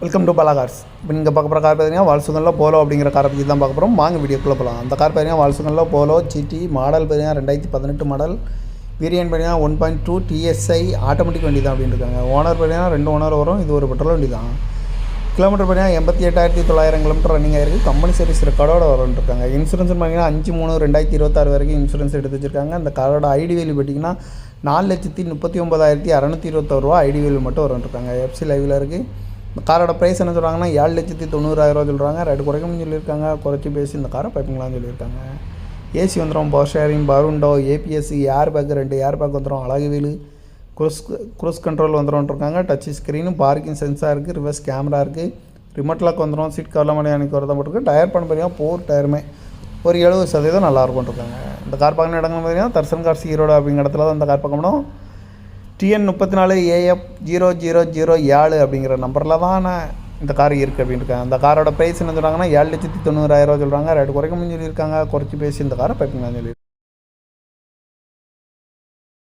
Welcome to Bala cars இப்போ நீங்கள் பார்க்க போகிற கார் பார்த்தீங்கன்னா வால்சுகனில் போலோ அப்படிங்கிற காரை பற்றி தான் பார்க்க போகிறோம் வாங்க வீடியோக்குள்ளே போகலாம் அந்த கார் பார்த்தீங்கன்னா வால்சுகனில் போலோ ஜிடி மாடல் பார்த்தீங்கன்னா ரெண்டாயிரத்தி பதினெட்டு மாடல் வேரியன்ட் பார்த்தீங்கன்னா one point two TSI automatic வண்டி தான் அப்படின்னு இருக்காங்க ஓனர் பார்த்தீங்கன்னா ரெண்டு ஓனர் வரும். இது ஒரு பெட்ரோல் வண்டி தான் கிலோமீட்டர் பார்த்தீங்கன்னா எண்பத்தி எட்டாயிரத்தி தொள்ளாயிரம் கிலோமீட்டர் ரன்னிங் ஆயிருக்கு கம்பெனி சர்வீஸ் ரெக்கார்டோட வரும்னு இருக்காங்க இன்சூரன்ஸ் பார்த்தீங்கன்னா அஞ்சு மூணு ரெண்டாயிரத்தி இருபத்தாறு வரைக்கும் இன்சூரன்ஸ் எடுத்து வச்சிருக்காங்க. அந்த காரோட ஐடி வேலி பார்த்தீங்கன்னா நாலு லட்சத்தி முப்பத்தி ஒம்பதாயிரத்தி அறநூற்றி இருபத்தோருவா ஐடி வேலி மட்டும் வரும்னு இருக்காங்க எஃப்சி லைவில் இருக்குது காரோட ப்ரைஸ் என்ன சொல்கிறாங்கன்னா ஏழு லட்சத்தி தொண்ணூறாயிரரூவா சொல்கிறாங்க ரெண்டு குறைக்கணும்னு சொல்லியிருக்காங்க. குறைச்சி பேசி இந்த காரை பைப்பிங்களான்னு சொல்லியிருக்காங்க. ஏசி வந்துடும் பவர் ஷேரிங் பருண்டோ ஏபிஎஸ்சி ஏர் பேக் ரெண்டு ஏர் பேக் வந்துடும் அழகு வீலு குரூஸ் குரூஸ் கண்ட்ரோல் வந்துடும் இருக்காங்க. டச் ஸ்க்ரீனும் பார்க்கிங் சென்சார் இருக்குது ரிவர்ஸ் கேமரா இருக்குது ரிமோட் லாக் வந்துடும் சீட் கவர்லாம் பண்ணி எனக்கு வரதான் போட்டிருக்கு. டயர் பண்ண பார்த்தீங்கன்னா போர் டயருமே ஒரு எழுபது சதவீதம் நல்லா இருக்கும்னு இருக்காங்க. இந்த கார் பார்க்கணும் இடங்கள் பார்த்தீங்கன்னா தர்சன் கார்ஸ் ஈரோடு அப்படிங்கிற இடத்துல தான் இந்த கார் பார்க்க முடியும். டிஎன் முப்பத்தி நாலு ஏஎஃப் ஜீரோ ஜீரோ ஜீரோ ஏழு அப்படிங்கிற நம்பரில் தான் நான் இந்த கார் இருக்குது அப்படின்னு அந்த காரோட ப்ரைஸ் என்ன சொல்கிறாங்கன்னா ஏழு லட்சத்தி தொண்ணூறாயிரரூவா சொல்கிறாங்க ரேட்டு குறைக்க முடியும் சொல்லியிருக்காங்க. குறைச்சி பேசி இந்த காரை பைப்பிங் சொல்லி